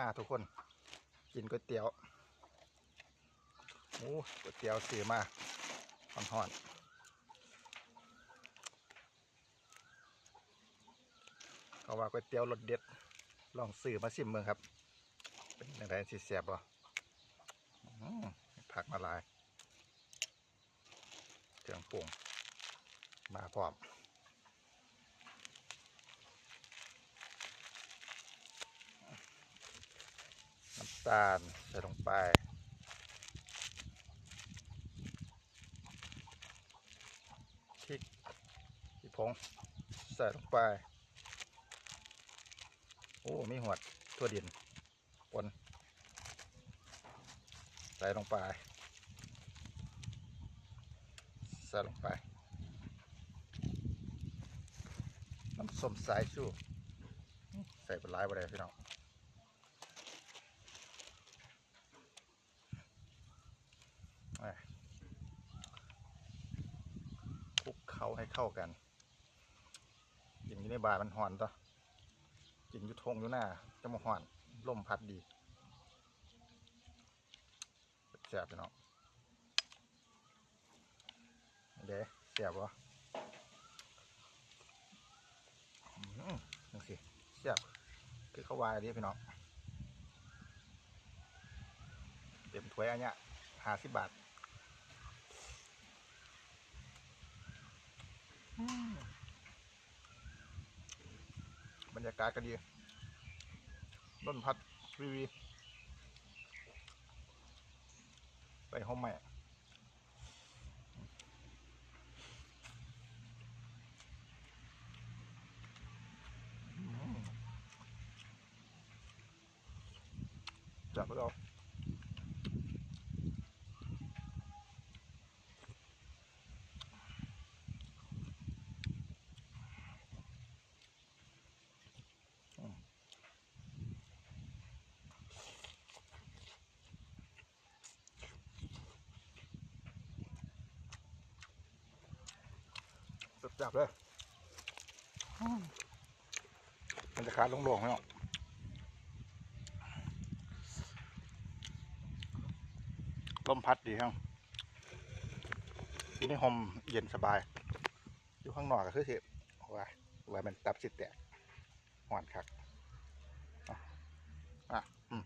มาทุกคน กินก๋วยเตี๋ยวหมูก๋วยเตี๋ยวสีมาห่อนๆเขาว่าก๋วยเตี๋ยวรสเด็ด ลองซื้อมาชิมเมืองครับ เป็นยังไงสิแซ่บบ่อื้อผักมาลายเครื่องปรุงมาพร้อมำตาลใส่ลงไป พริกพริกผงใส่ลงไป โอ้ มีหวดทั่วดินปนใส่ลงไป ใส่ลงไป น้ำส้มสายชูใส่เป็นหลายไปเลยพี่น้อง อะ คลุกเขาให้เข้ากันกินอยู่ในบาทมันห่อนต่อกินอยู่ทงอยู่หน้าจะมาห่อนลมพัดดีแสบไปเนาะเด้แสบวะอืมนังสิแสบคือเขาวายดีพี่น้องเต็มถ้วยอันเนี้ยห้าสิบบาทอืมบ รรยากาศก็ดีน้นพัดวีวีไปห้องใหม่จับแล้ว จับเลย มันจะขาดลงๆไหมเนาะลมพัดดีครับที่นี่หอมเย็นสบาย อยู่ข้างนอกก็คือสิว่าว่ามันตับสิแตกหวานคักอะอะอืม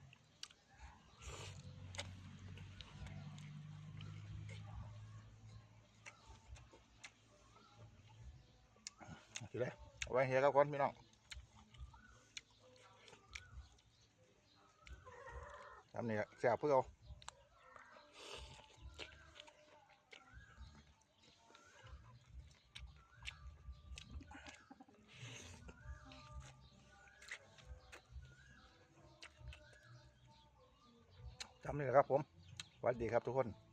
ทีเลยเอาไว้เฮียกับคนพี่น้องทำนี่แซ่บเพื่อเอาทำนี่แหละครับผมสวัสดีครับทุกคน